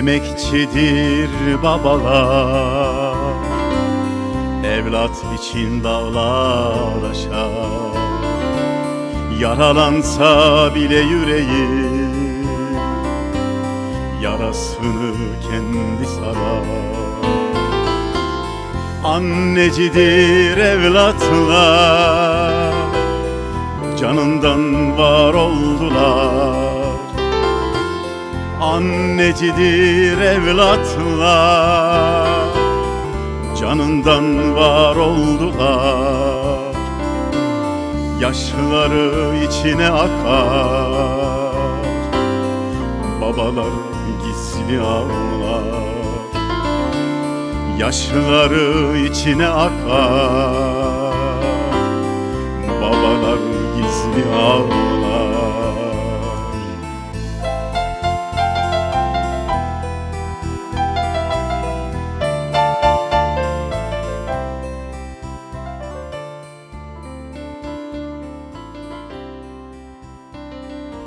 Emekçidir babalar. Evlat için dağlar aşar. Yaralansa bile yüreği Yarasını kendi sarar. Annecidir evlatlar Canından var oldular Annecidir evlatlar Canından var oldular. Yaşları içine akar Babalar gizli ağlar Yaşları içine akar Babalar gizli ağlar